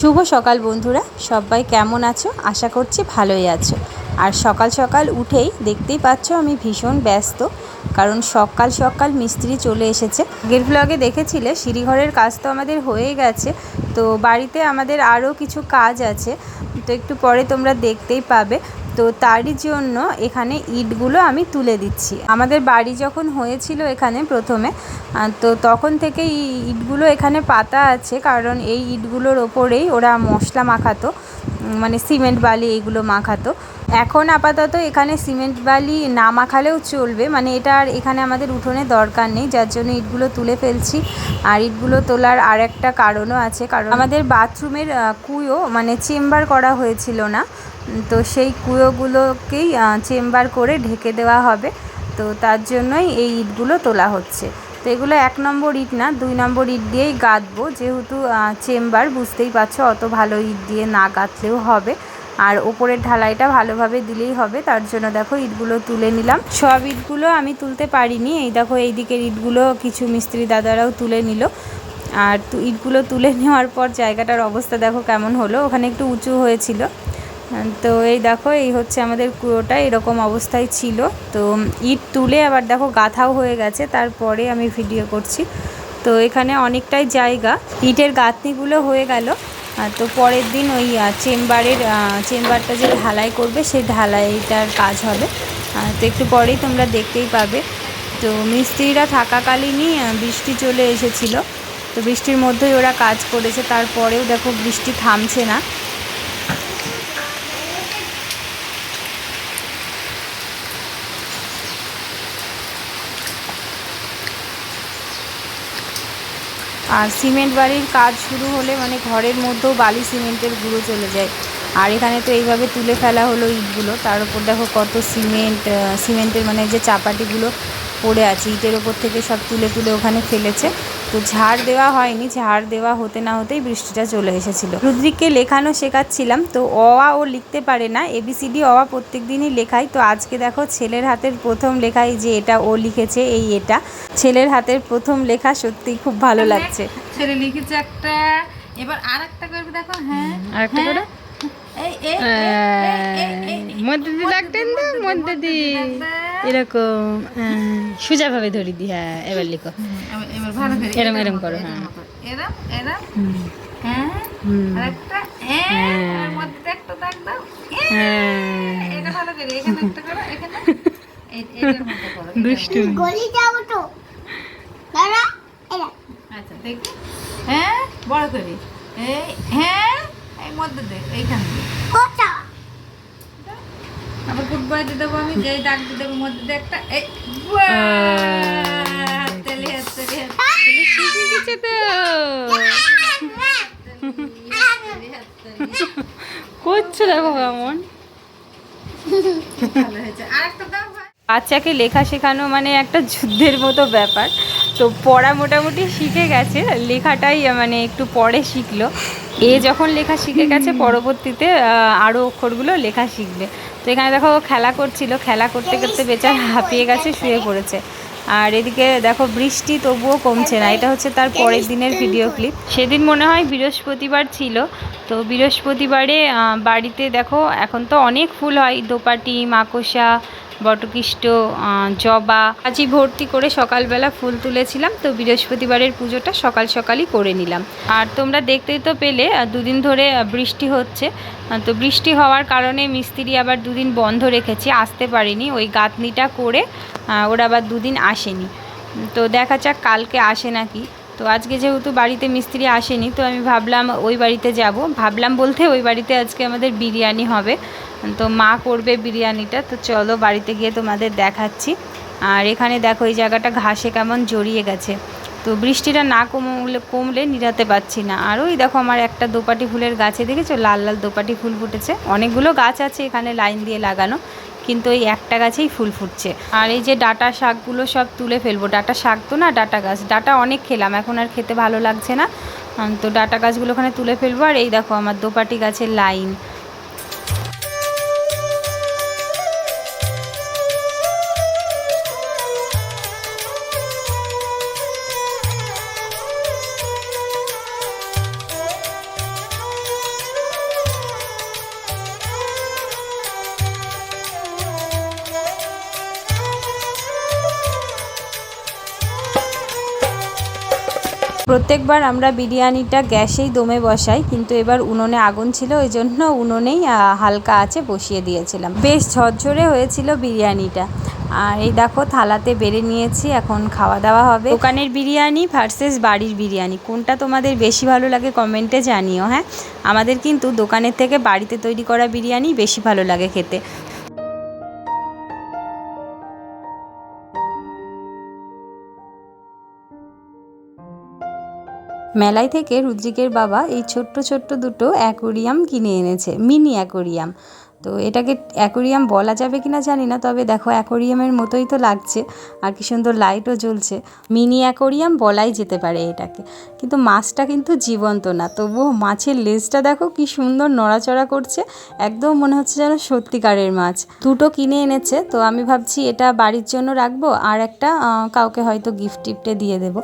শুভ সকাল বন্ধুরা সবাই কেমন আছো? আশা করছি ভালোই আছো। আর সকাল সকাল উঠেই দেখতেই পাচ্ছ আমি ভীষণ ব্যস্ত, কারণ সকাল সকাল মিস্ত্রি চলে এসেছে। আগের ব্লগে দেখেছিলে, সিঁড়িঘরের কাজ তো আমাদের হয়ে গেছে, তো বাড়িতে আমাদের আরও কিছু কাজ আছে, তো একটু পরে তোমরা দেখতেই পাবে। তো তারই জন্য এখানে ইটগুলো আমি তুলে দিচ্ছি। আমাদের বাড়ি যখন হয়েছিল এখানে প্রথমে তো তখন থেকে ইটগুলো এখানে পাতা আছে, কারণ এই ইটগুলোর ওপরেই ওরা মশলা মাখাতো। মানে সিমেন্ট বালি এইগুলো মাখাতো। এখন আপাতত এখানে সিমেন্ট বালি না মাখালেও চলবে। মানে এটা আর এখানে আমাদের উঠোনে দরকার নেই। যার জন্য ইটগুলো তুলে ফেলছি। আর ইটগুলো তোলার আর একটা কারণও আছে। কারণ আমাদের বাথরুমের কুয়ো মানে চেম্বার করা হয়েছিল না। তো সেই কুয়োগুলোকেই চেম্বার করে ঢেকে দেওয়া হবে। তো তার জন্যই এই ইটগুলো তোলা হচ্ছে। তো এগুলো এক নম্বর ইট না, দুই নম্বর ইট দিয়েই গাঁথবো। যেহেতু চেম্বার, বুঝতেই পারছ, অত ভালো ইট দিয়ে না গাঁথলেও হবে। আর ওপরের ঢালাইটা ভালোভাবে দিলেই হবে, তার জন্য দেখো ইটগুলো তুলে নিলাম। সব ইটগুলো আমি তুলতে পারিনি, এই দেখো এই দিকের ইটগুলো কিছু মিস্ত্রি দাদারাও তুলে নিল। আর ইটগুলো তুলে নেওয়ার পর জায়গাটার অবস্থা দেখো কেমন হলো, ওখানে একটু উঁচু হয়েছিল। তো এই দেখো, এই হচ্ছে আমাদের কুয়োটা, এরকম অবস্থায় ছিল। তো ইট তুলে আবার দেখো, গাথাও হয়ে গেছে, তারপরে আমি ভিডিও করছি। তো এখানে অনেকটাই জায়গা, ইটের গাঁথনিগুলো হয়ে গেল। তো পরের দিন ওই চেম্বারের চেম্বারটা যে ঢালাই করবে, সেই ঢালাইটার কাজ হবে। তো একটু পরেই তোমরা দেখতেই পাবে। তো মিস্ত্রিরা থাকাকালীনই বৃষ্টি চলে এসেছিল। তো বৃষ্টির মধ্যেই ওরা কাজ করেছে, তারপরেও দেখো বৃষ্টি থামছে না। আর সিমেন্ট বাড়ির কাজ শুরু হলে মানে ঘরের মধ্যেও বালি সিমেন্টের গুঁড়ো চলে যায়। আর এখানে তো এইভাবে তুলে ফেলা হলো ইটগুলো। তার উপর দেখো কত সিমেন্ট সিমেন্টের মানে যে চাপাটিগুলো পড়ে আছে, ইটের ওপর থেকে সব তুলে তুলে ওখানে ফেলেছে। তো ঝাড় দেওয়া হয়নি ঝাড় দেওয়া হতে না হতেই বৃষ্টিটা চলে এসেছিল। রুদ্রিককে লেখানো শেখাচ্ছিলাম তো অ আ ও লিখতে পারে না এবিসিডি অ আ প্রত্যেক দিনই লেখাই। তো আজকে দেখো ছেলের হাতের প্রথম লেখাই যে এটা ও লিখেছে এই এটা। ছেলের হাতের প্রথম লেখা সত্যিই খুব ভালো লাগছে। ছেলে লিখেছে একটা এবার আর একটা করবে দেখো হ্যাঁ আরেকটা করে। এই এই মধ্যে দিয়ে লাগতেন মধ্যে দিয়ে এরকম সোজাভাবে ধরি দি হ্যাঁ এবার লিখো। এবার- এবার ভালো করে এরম এরম। করো হ্যাঁ এরম এরম হ্যাঁ হ্যাঁ। এর মধ্যে একটা দাগ দাও। হ্যাঁ। এটা ভালো করে এখানে একটা করো এখানে। এটার মধ্যে করো দুষ্টু গলি যাব তো দাঁড়া এরা। আচ্ছা দেখি। হ্যাঁ বড় করে। এই হ্যাঁ এই মধ্যে দে এইখান গুড বাই দিয়ে দেবো আমি যেই ডাক দিয়ে দেবো মধ্যে দিয়ে একটা এই শিখে গেছে তো। করছ দেখো কেমন। ভালো হয়েছে। আর একটা দাও বাচ্চাকে লেখা শেখানো মানে একটা যুদ্ধের মতো ব্যাপার। তো পড়া মোটামুটি শিখে গেছে লেখাটাই মানে একটু পরে শিখলো। এ যখন লেখা শিখে গেছে পরবর্তীতে আরও অক্ষরগুলো লেখা শিখবে। তো এখানে দেখো খেলা করছিল, খেলা করতে করতে বেচার হাঁপিয়ে গেছে, শুয়ে পড়েছে। আর এদিকে দেখো বৃষ্টি তবুও কমছে না, এটা হচ্ছে তার পরের দিনের ভিডিও ক্লিপ সেদিন মনে হয় বৃহস্পতিবার ছিল, তো বৃহস্পতিবারে বাড়িতে দেখো এখন তো অনেক ফুল হয়, দোপাটি, মাকড়সা বটকৃষ্ট জবা আজি ভর্তি করে সকালবেলা ফুল তুলেছিলাম, তো বৃহস্পতিবারের পুজোটা সকাল সকালই করে নিলাম। আর তোমরা দেখতেই তো পেলে দুদিন ধরে বৃষ্টি হচ্ছে তো বৃষ্টি হওয়ার কারণে মিস্ত্রি আবার দুদিন বন্ধ রেখেছি, আসতে পারিনি, ওই গাঁথনিটা করে ওরা আবার দুদিন আসেনি। তো দেখা যাক কালকে আসে নাকি। তো আজকে যেহেতু বাড়িতে মিস্ত্রি আসেনি, তো আমি ভাবলাম ওই বাড়িতে যাব, ভাবলাম বলতে ওই বাড়িতে আজকে আমাদের বিরিয়ানি হবে তো মা করবে বিরিয়ানিটা, তো চলো বাড়িতে গিয়ে তোমাদের দেখাচ্ছি। আর এখানে দেখো, এই জায়গাটা ঘাসে কেমন জড়িয়ে গেছে। তো বৃষ্টিটা না কমলে কমলে নিরাতে পাচ্ছি না। আর ওই দেখো, আমার একটা দোপাটি ফুলের গাছে দেখেছ? লাল লাল দোপাটি ফুল ফুটেছে। অনেকগুলো গাছ আছে এখানে লাইন দিয়ে লাগানো, কিন্তু ওই একটা গাছেই ফুল ফুটছে। আর এই যে ডাটা শাকগুলো সব তুলে ফেলব। ডাটা শাক তো না, ডাটা গাছ। ডাটা অনেক খেলাম, এখন আর খেতে ভালো লাগছে না। তো ডাটা গাছগুলো ওখানে তুলে ফেলব। আর এই দেখো, আমার দোপাটি গাছের লাইন। প্রত্যেকবার আমরা বিরিয়ানিটা গ্যাসেই দমে বসাই, কিন্তু এবার উনুনে আগুন ছিল ওই জন্য উনুনেই হালকা আছে বসিয়ে দিয়েছিলাম। বেশ ঝরঝরে হয়েছিল বিরিয়ানিটা। আর এই দেখো, থালাতে বেড়ে নিয়েছি, এখন খাওয়া দাওয়া হবে। দোকানের বিরিয়ানি ভার্সেস বাড়ির বিরিয়ানি, কোনটা তোমাদের বেশি ভালো লাগে কমেন্টে জানিও হ্যাঁ? আমাদের কিন্তু দোকানের থেকে বাড়িতে তৈরি করা বিরিয়ানি বেশি ভালো লাগে খেতে। মেলায় থেকে রুদ্রিকের বাবা এই ছোট্ট ছোট্ট দুটো অ্যাকোরিয়াম কিনে এনেছে, মিনি অ্যাকোরিয়াম। তো এটাকে অ্যাকোরিয়াম বলা যাবে কিনা জানি না, তবে দেখো অ্যাকোরিয়ামের মতোই তো লাগছে আর কি সুন্দর লাইটও জ্বলছে। মিনি অ্যাকোরিয়াম বলাই যেতে পারে এটাকে, কিন্তু মাছটা কিন্তু জীবন্ত না। তবুও মাছের লেজটা দেখো কি সুন্দর নড়াচড়া করছে, একদম মনে হচ্ছে যেন সত্যিকারের মাছ। দুটো কিনে এনেছে, তো আমি ভাবছি এটা বাড়ির জন্য রাখব আর একটা কাউকে হয়তো গিফট টিফটে দিয়ে দেবো।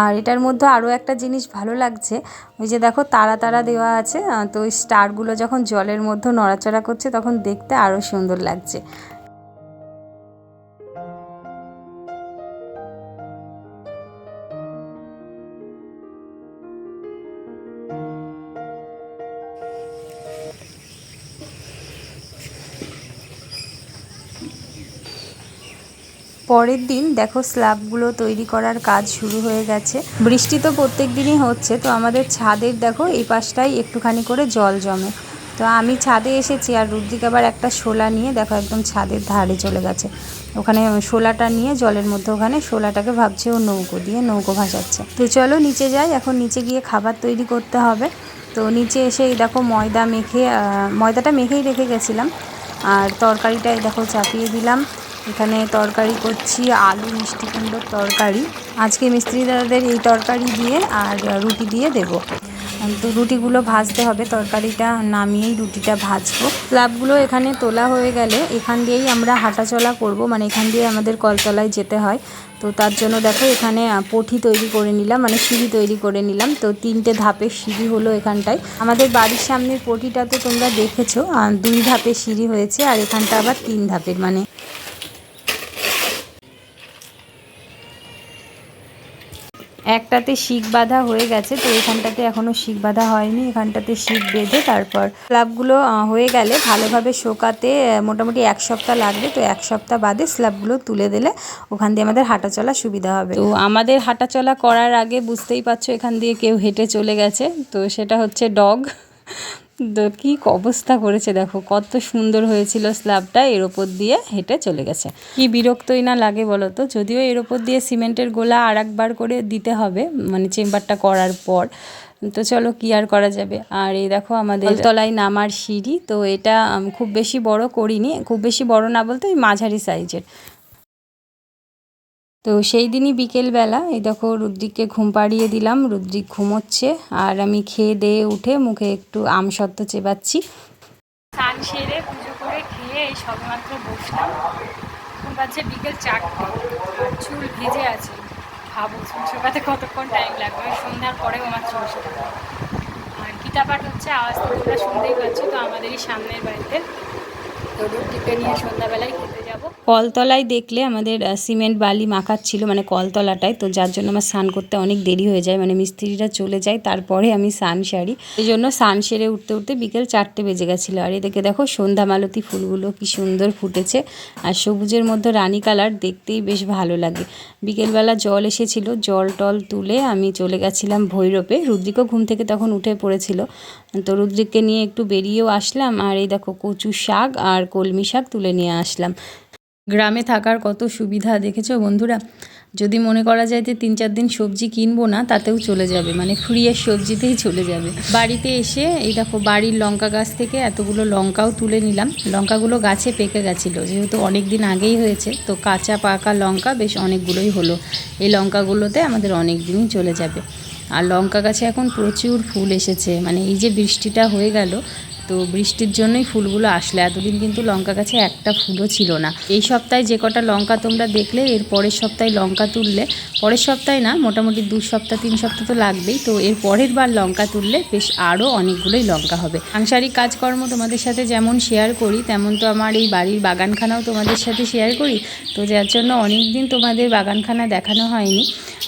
আর এটার মধ্যে আরও একটা জিনিস ভালো লাগছে, ওই যে দেখো তারা তারা দেওয়া আছে তো ওই স্টারগুলো যখন জলের মধ্যে নড়াচড়া করছে তখন দেখতে আরও সুন্দর লাগছে। পরের দিন দেখো স্ল্যাবগুলো তৈরি করার কাজ শুরু হয়ে গেছে। বৃষ্টি তো প্রত্যেক দিনই হচ্ছে, তো আমাদের ছাদের দেখো এই পাশটাই একটুখানি করে জল জমে। তো আমি ছাদে এসেছি আর রুদ্রিক আবার একটা শোলা নিয়ে দেখো একদম ছাদের ধারে চলে গেছে। ওখানে শোলাটা নিয়ে জলের মধ্যে ওখানে শোলাটাকে ভাবছে ও নৌকো দিয়ে নৌকো ভাসাচ্ছে। তো চলো নিচে যাই, এখন নিচে গিয়ে খাবার তৈরি করতে হবে। তো নিচে এসে এই দেখো ময়দা মেখে ময়দাটা মেখেই রেখে গেছিলাম। আর তরকারিটা এই দেখো চাপিয়ে দিলাম। এখানে তরকারি করছি, আলু মিষ্টি কুমড়োর তরকারি। আজকে মিস্ত্রি দাদাদের এই তরকারি দিয়ে আর রুটি দিয়ে দেবো। তো রুটিগুলো ভাজতে হবে, তরকারিটা নামিয়েই রুটিটা ভাজবো। স্ল্যাবগুলো এখানে তোলা হয়ে গেলে এখান দিয়েই আমরা হাঁটাচলা করব মানে এখান দিয়ে আমাদের কলতলায় যেতে হয়। তো তার জন্য দেখো এখানে পঠি তৈরি করে নিলাম মানে সিঁড়ি তৈরি করে নিলাম। তো তিনটে ধাপের সিঁড়ি হলো এখানটায়। আমাদের বাড়ির সামনের পটিটা তো তোমরা দেখেছ দুই ধাপের সিঁড়ি হয়েছে আর এখানটা আবার তিন ধাপের মানে একটাতে শিখ বাঁধা হয়ে গেছে, তো এখানটাতে এখনও শিখ বাঁধা হয়নি। এখানটাতে শিখ বেঁধে তারপর স্ল্যাবগুলো হয়ে গেলে ভালোভাবে শোকাতে মোটামুটি এক সপ্তাহ লাগবে, তো এক সপ্তাহ বাদে স্ল্যাবগুলো তুলে দিলে ওখান দিয়ে আমাদের হাঁটা চলা সুবিধা হবে। তো আমাদের হাঁটা চলা করার আগে বুঝতেই পারছ এখান দিয়ে কেউ হেঁটে চলে গেছে, তো সেটা হচ্ছে ডগ। কী অবস্থা করেছে দেখো কত সুন্দর হয়েছিল স্ল্যাবটা এর ওপর দিয়ে হেঁটে চলে গেছে। কি বিরক্তই না লাগে বলো তো যদিও এর ওপর দিয়ে সিমেন্টের গোলা আর একবার করে দিতে হবে মানে চেম্বারটা করার পর। তো চলো কি আর করা যাবে? আর এই দেখো আমাদের তলায় নামার সিঁড়ি তো এটা খুব বেশি বড় করিনি খুব বেশি বড় না বলতে ওই মাঝারি সাইজের। তো সেই দিনই বিকেলবেলা, এই দেখো রুদ্রিককে ঘুম পাড়িয়ে দিলাম, রুদ্রিক ঘুমোচ্ছে, আর আমি খেয়ে দিয়ে উঠে মুখে একটু আমসত্ত্ব চেবাচ্ছি। স্নান সেরে পুজো করে খেয়ে এই সবেমাত্র বসলাম। এখন বাজছে বিকেল চারটে চুল ভেজে আছে। ভাবো, চুল শুকাতে কতক্ষণ টাইম লাগবে? সন্ধ্যার পরেও আমার চুল আর গীতা পাঠ হচ্ছে, আওয়াজ তোমরা শুনতেই পাচ্ছ, তো আমাদেরই সামনের বাড়িতে। তো রুটিকে নিয়ে সন্ধ্যাবেলায় খেতে কলতলায় দেখলে আমাদের সিমেন্ট বালি মাখাচ্ছিল মানে কলতলাটায়, তো যার জন্য আমার স্নান করতে অনেক দেরি হয়ে যায়। মানে মিস্ত্রিরা চলে যায়, তারপরে আমি স্নান সারি। এই জন্য স্নান সেরে উঠতে উঠতে বিকেল চারটে বেজে গেছিল। আর এদিকে দেখো সন্ধ্যা মালতি ফুলগুলো কি সুন্দর ফুটেছে। আর সবুজের মধ্যে রানী কালার, দেখতেই বেশ ভালো লাগে। বিকেলবেলা জল এসেছিল, জল টল তুলে আমি চলে গেছিলাম ভৈরবে। রুদ্রিকও ঘুম থেকে তখন উঠে পড়েছিল। তো রুদ্রিককে নিয়ে একটু বেরিয়েও আসলাম। আর এই দেখো কচু শাক আর কলমি শাক তুলে নিয়ে আসলাম। গ্রামে থাকার কত সুবিধা দেখেছ বন্ধুরা? যদি মনে করা যায় যে তিন চার দিন সবজি কিনবো না, তাতেও চলে যাবে। মানে ফ্রিয়ের সবজিতেই চলে যাবে। বাড়িতে এসে এই দেখো বাড়ির লঙ্কা গাছ থেকে এতগুলো লঙ্কাও তুলে নিলাম। লঙ্কাগুলো গাছে পেকে গেছিল, যেহেতু অনেক দিন আগেই হয়েছে, তো কাঁচা পাকা লঙ্কা বেশ অনেকগুলোই হলো। এই লঙ্কাগুলোতে আমাদের অনেক দিনই চলে যাবে। আর লঙ্কা গাছে এখন প্রচুর ফুল এসেছে। মানে এই যে বৃষ্টিটা হয়ে গেল তো বৃষ্টির জন্যই ফুলগুলো আসলে। এতদিন কিন্তু লঙ্কা গাছে একটা ফুলও ছিল না। এই সপ্তাহে যে কটা লঙ্কা তোমরা দেখলে, এর পরের সপ্তাহে লঙ্কা তুললে, পরের সপ্তাহে না, মোটামুটি দু সপ্তাহ, তিন সপ্তাহ তো লাগবেই। তো এর পরের বার লঙ্কা তুললে বেশ আরও অনেকগুলোই লঙ্কা হবে। সাংসারিক কাজকর্ম তোমাদের সাথে যেমন শেয়ার করি, তেমন তো আমার এই বাড়ির বাগানখানাও তোমাদের সাথে শেয়ার করি। তো যার জন্য অনেক দিন তোমাদের বাগানখানা দেখানো হয়নি।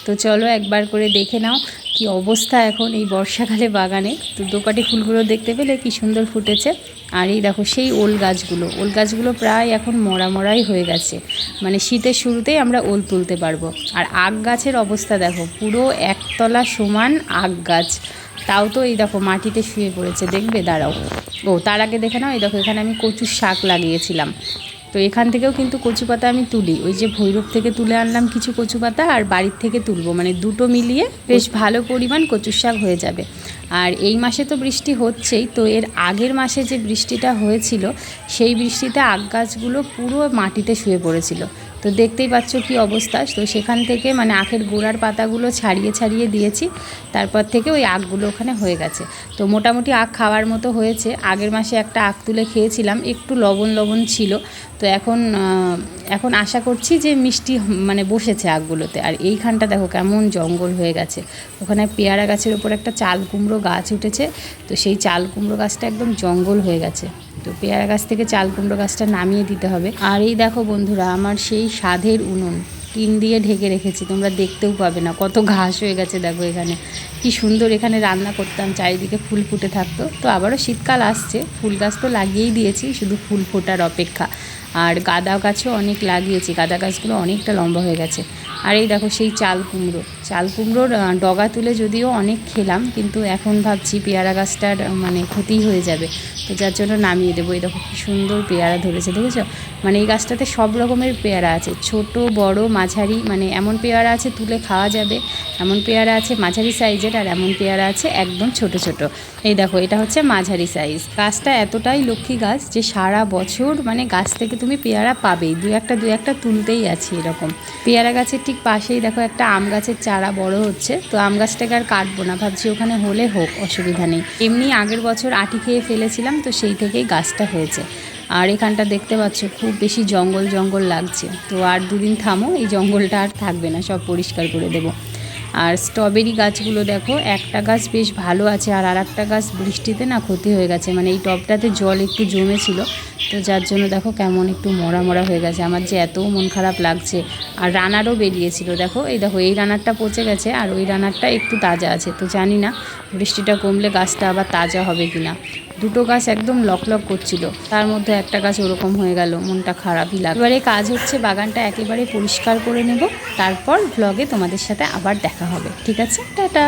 তো চলো একবার করে দেখে নাও। কি অবস্থা এখন এই বর্ষাকালে বাগানে? তো দোপাটি ফুলগুলো দেখতে পেলে কি সুন্দর ফুটেছে। আর এই দেখো সেই ওল গাছগুলো ওল গাছগুলো প্রায় এখন মরা মরাই হয়ে গেছে। মানে শীতের শুরুতেই আমরা ওল তুলতে পারব। আর আগ গাছের অবস্থা দেখো, পুরো একতলা সমান আগ গাছ। তাও তো এই দেখো মাটিতে শুয়ে পড়েছে, দেখবে দাঁড়াও। ও, তার আগে দেখে নাও, এই দেখো এখানে আমি কচুর শাক লাগিয়েছিলাম। তো এখান থেকেও কিন্তু কচু পাতা আমি তুলি। ওই যে ভৈরব থেকে তুলে আনলাম কিছু কচু পাতা আর বাড়ির থেকে তুলবো। মানে দুটো মিলিয়ে বেশ ভালো পরিমাণ কচুর শাক হয়ে যাবে। আর এই মাসে তো বৃষ্টি হচ্ছেই, তো এর আগের মাসে যে বৃষ্টিটা হয়েছিল, সেই বৃষ্টিতে আগ গাছগুলো পুরো মাটিতে শুয়ে পড়েছিল। তো দেখতেই পাচ্ছ কি অবস্থা। তো সেখান থেকে মানে আখের গোড়ার পাতাগুলো ছাড়িয়ে ছাড়িয়ে দিয়েছি। তারপর থেকে ওই আখগুলো ওখানে হয়ে গেছে। তো মোটামুটি আখ খাওয়ার মতো হয়েছে। আগের মাসে একটা আখ তুলে খেয়েছিলাম। একটু লবণ লবণ ছিল। তো এখন এখন আশা করছি যে মিষ্টি মানে বসেছে আখগুলোতে আর এইখানটা দেখো কেমন জঙ্গল হয়ে গেছে। ওখানে পেয়ারা গাছের ওপর একটা চাল কুমড়ো গাছ উঠেছে। তো সেই চাল কুমড়ো গাছটা একদম জঙ্গল হয়ে গেছে। তো পেয়ারা গাছ থেকে চাল কুমড়ো গাছটা নামিয়ে দিতে হবে। আর এই দেখো বন্ধুরা, আমার সেই স্বাদের উনুন। টিন দিয়ে ঢেকে রেখেছি, তোমরা দেখতেও পাবে না। কত ঘাস হয়ে গেছে দেখো এখানে। কি সুন্দর এখানে রান্না করতাম, চারিদিকে ফুল ফুটে থাকতো। তো আবারও শীতকাল আসছে, ফুল গাছ তো লাগিয়েই দিয়েছি, শুধু ফুল ফোটার অপেক্ষা। আর গাঁদা গাছও অনেক লাগিয়েছি, গাঁদা গাছগুলো অনেকটা লম্বা হয়ে গেছে। আর এই দেখো সেই চাল কুমড়ো। চাল কুমড়োর ডগা তুলে যদিও অনেক খেলাম, কিন্তু এখন ভাবছি পেয়ারা গাছটার মানে ক্ষতি হয়ে যাবে। তো যার জন্য নামিয়ে দেবো। এই দেখো কি সুন্দর পেয়ারা ধরেছে, দেখেছ? মানে এই গাছটাতে সব রকমের পেয়ারা আছে। ছোট, বড়, মাঝারি মানে এমন পেয়ারা আছে তুলে খাওয়া যাবে। এমন পেয়ারা আছে মাঝারি সাইজের আর এমন পেয়ারা আছে একদম ছোট ছোট। এই দেখো, এটা হচ্ছে মাঝারি সাইজ। গাছটা এতটাই লক্ষ্মী গাছ যে সারা বছর মানে গাছ থেকে তুমি পেয়ারা পাবেই। দু একটা দু একটা তুলতেই আছে এরকম। পেয়ারা গাছের ঠিক পাশেই দেখো একটা আম গাছের চারা বড় হচ্ছে। তো আম গাছটাকে আর কাটবো না, ভাবছি ওখানে হলে হোক, অসুবিধা নেই। এমনি আগের বছর আটি খেয়ে ফেলেছিলাম, তো সেই থেকেই গাছটা হয়েছে। আর এখানটা দেখতে পাচ্ছ, খুব বেশি জঙ্গল জঙ্গল লাগছে। তো আর দুদিন থামো, এই জঙ্গলটা আর থাকবে না, সব পরিষ্কার করে দেবো। আর স্ট্রবেরি গাছগুলো দেখো, একটা গাছ বেশ ভালো আছে আর আর একটা গাছ বৃষ্টিতে না ক্ষতি হয়ে গেছে। মানে এই টবটাতে জল একটু জমেছিল, তো যার জন্য দেখো কেমন একটু মরা মরা হয়ে গেছে। আমার যে এত মন খারাপ লাগছে। আর রানারও বেরিয়েছিল, দেখো, এই দেখো, এই রানারটা পচে গেছে আর ওই রানারটা একটু তাজা আছে। তো জানি না বৃষ্টিটা কমলে গাছটা আবার তাজা হবে কি না দুটো গাছ একদম লকলক করছিল। তার মধ্যে একটা গাছ ওরকম হয়ে গেল, মনটা খারাপই লাগে এবারে কাজ হচ্ছে বাগানটা একেবারে পরিষ্কার করে নেব, তারপর ব্লগে তোমাদের সাথে আবার দেখা হবে। ঠিক আছে? টাটা!